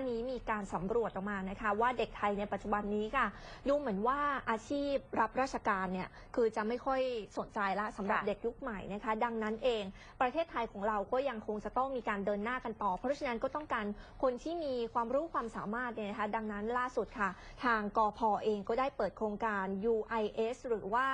านนี้มีการสำรวจออกมานะคะ ว่าเด็กไทยในปัจจุบันนี้ค่ะ ดูเหมือนว่าอาชีพรับราชการเนี่ยคือจะไม่ค่อยสนใจละสำหรับค่ะเด็กยุคใหม่นะคะ ดังนั้นเองประเทศไทยของเราก็ยังคงจะต้องมีการเดินหน้ากันต่อ เพราะฉะนั้นก็ต้องการคนที่มีความรู้ความสามารถเนี่ยนะคะ ดังนั้นล่าสุดค่ะ ทางกพเองก็ได้เปิดโครงการ UIS หรือว่า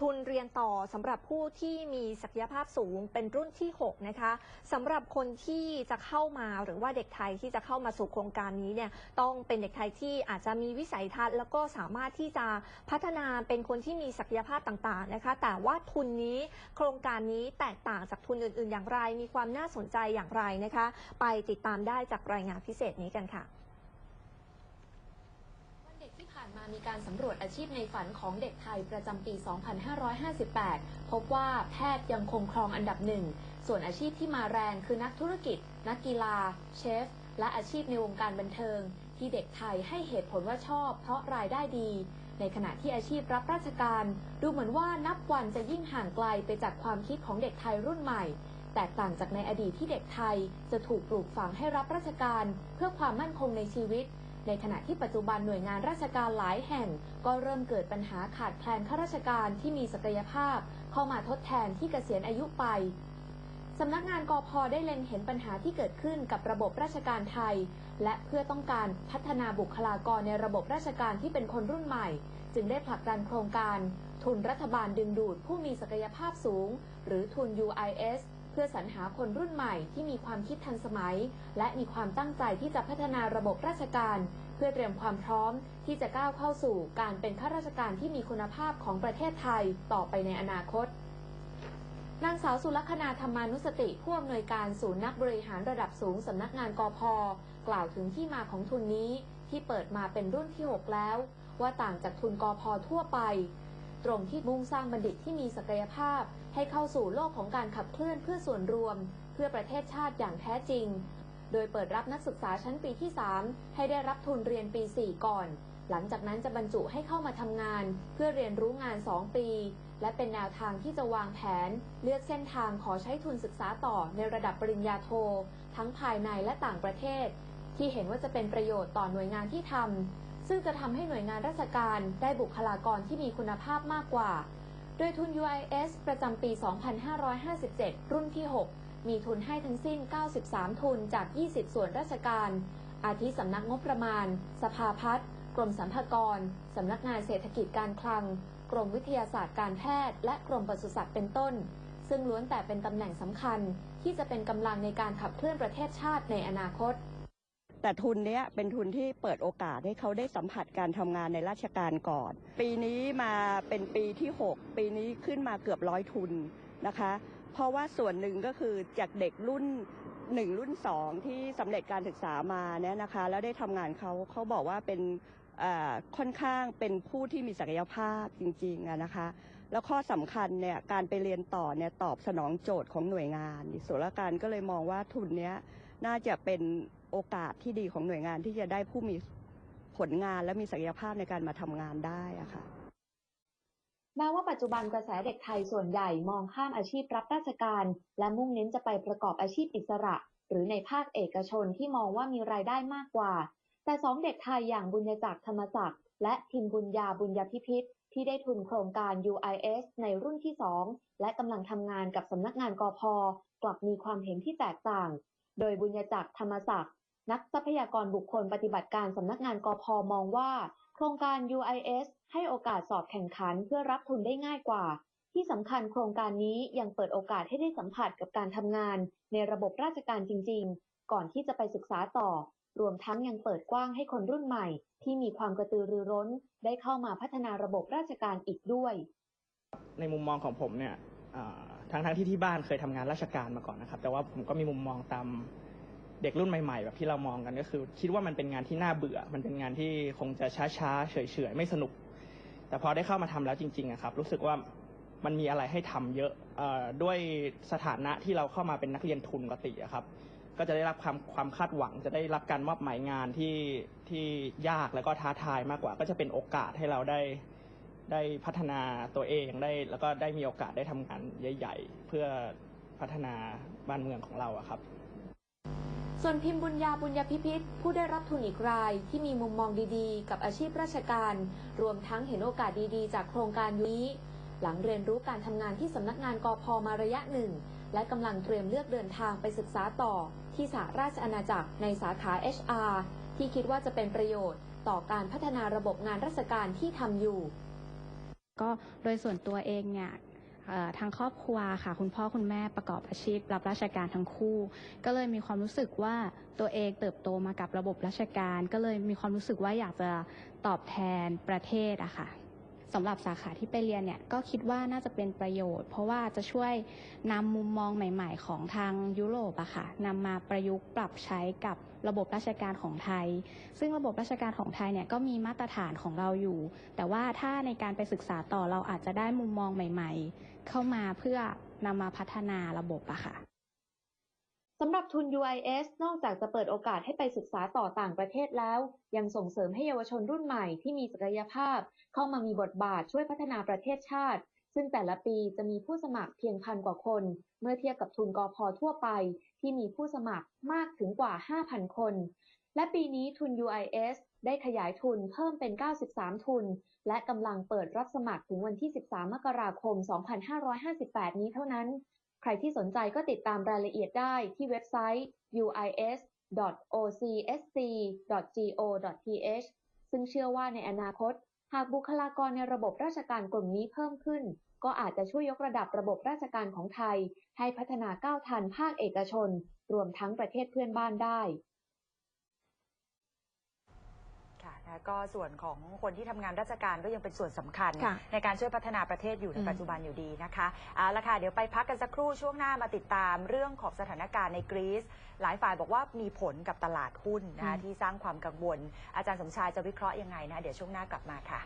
ทุนเรียนต่อสำหรับผู้ที่มีศักยภาพสูงเป็นรุ่นที่ 6 นะคะสำหรับคนที่จะเข้ามาหรือว่าเด็กไทยที่จะเข้ามาสู่โครงการนี้เนี่ยต้องเป็นเด็กไทยที่อาจจะมีวิสัยทัศน์ แล้วก็สามารถที่จะพัฒนาเป็นคนที่มีศักยภาพต่างๆนะคะ แต่ว่าทุนนี้โครงการนี้แตกต่างจากทุนอื่น ๆ อย่างไร มีความน่าสนใจอย่างไรนะคะ ไปติดตามได้จากรายงานพิเศษนี้กันค่ะวันเด็กที่ผ่านมามีการสำรวจอาชีพในฝันของเด็กไทยประจำปี 2558 พบว่าแพทย์ยังคงครองอันดับหนึ่ง ส่วนอาชีพที่มาแรงคือนักธุรกิจ นักกีฬา เชฟ และอาชีพในวงการบันเทิง ที่เด็กไทยให้เหตุผลว่าชอบ เพราะรายได้ดี ในขณะที่อาชีพรับราชการ ดูเหมือนว่านับวันจะยิ่งห่างไกลไปจากความคิดของเด็กไทยรุ่นใหม่ แตกต่างจากในอดีตที่เด็กไทย จะถูกปลูกฝังให้รับราชการ เพื่อความมั่นคงในชีวิต ในขณะที่ปัจจุบันหน่วยงานราชการหลายแห่ง ก็เริ่มเกิดปัญหาขาดแคลนข้าราชการที่มีศักยภาพ เข้ามาทดแทนที่เกษียณอายุไป สำนักงานกอพได้เล็งเห็นปัญหาที่เกิดขึ้นกับระบบราชการไทย และเพื่อต้องการพัฒนาบุคลากรในระบบราชการที่เป็นคนรุ่นใหม่ จึงได้ผลักดันโครงการ ทุนรัฐบาลดึงดูดผู้มีศักยภาพสูง หรือทุน UIS เพื่อสรรหาคนรุ่นใหม่ที่มีความคิดทันสมัย และมีความตั้งใจที่จะพัฒนาระบบราชการ เพื่อเตรียมความพร้อมที่จะก้าวเข้าสู่การเป็นข้าราชการที่มีคุณภาพของประเทศไทยต่อไปในอนาคต นางสาวสุลักนาธรรมานุสติผู้อำนวยการศูนย์นักบริหารระดับสูงสำนักงานกพกล่าวถึงที่มาของทุนนี้ที่เปิดมาเป็นรุ่นที่ 6 แล้ว ว่าต่างจากทุนกพทั่วไป ตรงที่มุ่งสร้างบัณฑิตที่มีศักยภาพ ให้เข้าสู่โลกของการขับเคลื่อนเพื่อส่วนรวม เพื่อประเทศชาติอย่างแท้จริง โดยเปิดรับนักศึกษาชั้นปีที่ 3 ให้ได้รับทุนเรียนปี 4 ก่อน หลังจากนั้นจะบรรจุให้เข้ามาทำงาน เพื่อเรียนรู้งาน 2 ปี และเป็นแนวทางที่จะวางแผน เลือกเส้นทางขอใช้ทุนศึกษาต่อในระดับปริญญาโท ทั้งภายในและต่างประเทศ ที่เห็นว่าจะเป็นประโยชน์ต่อหน่วยงานที่ทำซึ่งจะทำให้หน่วยงานราชการได้บุคลากรที่มีคุณภาพมากกว่า โดยทุน UIS ประจำปี 2557 รุ่นที่ 6 มีทุนให้ทั้งสิ้น 93 ทุนจาก 20 ส่วนราชการ อาทิสำนักงบประมาณ สภาพัฒน์กรมสรรพากรสำนักงานเศรษฐกิจการคลัง กรมวิทยาศาสตร์การแพทย์ และกรมปศุสัตว์เป็นต้น ซึ่งล้วนแต่เป็นตำแหน่งสำคัญ ที่จะเป็นกำลังในการขับเคลื่อนประเทศชาติในอนาคต แต่ทุนเนี้ยเป็นทุนที่เปิดโอกาสให้เขาได้สัมผัสการทำงานในราชการก่อน ปีนี้มาเป็นปีที่ 6 ปีนี้ขึ้นมาเกือบร้อยทุนนะคะ เพราะว่าส่วนหนึ่งก็คือจากเด็กรุ่นหนึ่งรุ่นสองที่สำเร็จการศึกษามาเนี่ยนะคะ แล้วได้ทำงานเขาเขาบอกว่าเป็นเอ่อค่อนข้างเป็นผู้ที่มีศักยภาพจริงๆอะนะคะ แล้วข้อสำคัญเนี่ยการไปเรียนต่อเนี่ยตอบสนองโจทย์ของหน่วยงานส่วนราชการก็เลยมองว่าทุนเนี้ยน่าจะเป็นโอกาสที่ดีของหน่วยงานที่จะได้ผู้มีผลงานและมีศักยภาพในการมาทำงานได้อะค่ะ แม้ว่าปัจจุบันกระแสเด็กไทยส่วนใหญ่มองข้ามอาชีพรับราชการ และมุ่งเน้นจะไปประกอบอาชีพอิสระ หรือในภาคเอกชนที่มองว่ามีรายได้มากกว่า แต่สองเด็กไทยอย่างบุญญจักรธรรมศักดิ์และพิมบุญญาบุญญพิพิธที่ได้ทุนโครงการ UIS ในรุ่นที่ 2 และกำลังทำงานกับสำนักงานกพกลับมีความเห็นที่แตกต่าง โดยบุญญจักรธรรมศักดิ์นักทรัพยากรบุคคลปฏิบัติการสำนักงานกพมองว่า โครงการ UIS ให้โอกาสสอบแข่งขันเพื่อรับทุนได้ง่ายกว่า ที่สำคัญโครงการนี้ยังเปิดโอกาสให้ได้สัมผัสกับการทำงาน ในระบบราชการจริง ๆ ก่อนที่จะไปศึกษาต่อ รวมทั้งยังเปิดกว้างให้คนรุ่นใหม่ ที่มีความกระตือรือร้น ได้เข้ามาพัฒนาระบบราชการอีกด้วย ในมุมมองของผมเนี่ยทั้งทั้งที่ที่บ้านเคยทำงานราชการมาก่อนนะครับ แต่ว่าผมก็มีมุมมองตาม เด็กรุ่นใหม่ๆ แบบที่เรามองกันก็คือ คิดว่ามันเป็นงานที่น่าเบื่อ มันเป็นงานที่คงจะช้าๆเฉยๆไม่สนุก แต่พอได้เข้ามาทำแล้วจริงๆอะครับ รู้สึกว่ามันมีอะไรให้ทำเยอะอด้วยสถานะที่เราเข้ามาเป็นนักเรียนทุนปกติอะครับ ก็จะได้รับความความคาดหวัง จะได้รับการมอบหมายงานที่ที่ยากแล้วก็ท้าทายมากกว่า ก็จะเป็นโอกาสให้เราได้ได้พัฒนาตัวเองได้แล้วก็ได้มีโอกาสได้ทำงานใหญ่ ๆ เพื่อพัฒนาบ้านเมืองของเราอะครับ ส่วนพิมพ์บุญญาบุญญาพิพิธผู้ได้รับทุนอีกรายที่มีมุมมองดีๆ กับอาชีพราชการ รวมทั้งเห็นโอกาสดีๆ จากโครงการนี้ หลังเรียนรู้การทำงานที่สำนักงานกอพมาระยะหนึ่ง และกำลังเตรียมเลือกเดินทางไปศึกษาต่อ ที่สหราชอาณาจักรในสาขา HR ที่คิดว่าจะเป็นประโยชน์ ต่อการพัฒนาระบบงานราชการที่ทำอยู่ ก็โดยส่วนตัวเองเนี่ย ทางครอบครัวค่ะ คุณพ่อคุณแม่ประกอบอาชีพ รับราชการทั้งคู่ ก็เลยมีความรู้สึกว่าตัวเองเติบโตมากับระบบราชการ ก็เลยมีความรู้สึกว่าอยากจะตอบแทนประเทศอะค่ะ สำหรับสาขาที่ไปเรียนเนี่ยก็คิดว่าน่าจะเป็นประโยชน์ เพราะว่าจะช่วยนำมุมมองใหม่ ๆ ของทางยุโรปอะค่ะนำมาประยุกต์ปรับใช้กับระบบราชการของไทย ซึ่งระบบราชการของไทยเนี่ยก็มีมาตรฐานของเราอยู่ แต่ว่าถ้าในการไปศึกษาต่อเราอาจจะได้มุมมองใหม่ ๆ เข้ามาเพื่อนำมาพัฒนาระบบอะค่ะ สำหรับทุน UIS นอกจากจะเปิดโอกาสให้ไปศึกษาต่อต่างประเทศแล้ว ยังส่งเสริมให้เยาวชนรุ่นใหม่ที่มีศักยภาพ เข้ามามีบทบาทช่วยพัฒนาประเทศชาติ ซึ่งแต่ละปีจะมีผู้สมัครเพียงพันกว่าคน เมื่อเทียบกับทุนกอพทั่วไป ที่มีผู้สมัครมากถึงกว่า 5,000 คน และปีนี้ทุน UIS ได้ขยายทุนเพิ่มเป็น 93 ทุน และกำลังเปิดรับสมัครถึงวันที่ 13 มกราคม 2558 นี้เท่านั้น ใครที่สนใจก็ติดตามรายละเอียดได้ที่เว็บไซต์ uis.ocsc.go.th ซึ่งเชื่อว่าในอนาคต หากบุคลากรในระบบราชการกลุ่มนี้เพิ่มขึ้น ก็อาจจะช่วยยกระดับระบบราชการของไทย ให้พัฒนาก้าวทันภาคเอกชน รวมทั้งประเทศเพื่อนบ้านได้ ค่ะนะก็ส่วนของคนที่ทำงานราชการก็ยังเป็นส่วนสำคัญ ค่ะในการช่วยพัฒนาประเทศอยู่ในอืม ปัจจุบันอยู่ดีนะคะเอาละค่ะเดี๋ยวไปพักกันสักครู่ช่วงหน้ามาติดตามเรื่องของสถานการณ์ในกรีซหลายฝ่ายบอกว่ามีผลกับตลาดหุ้นนะคะที่สร้างความกังวล อาจารย์สมชายจะวิเคราะห์ยังไงนะเดี๋ยวช่วงหน้ากลับมาค่ะ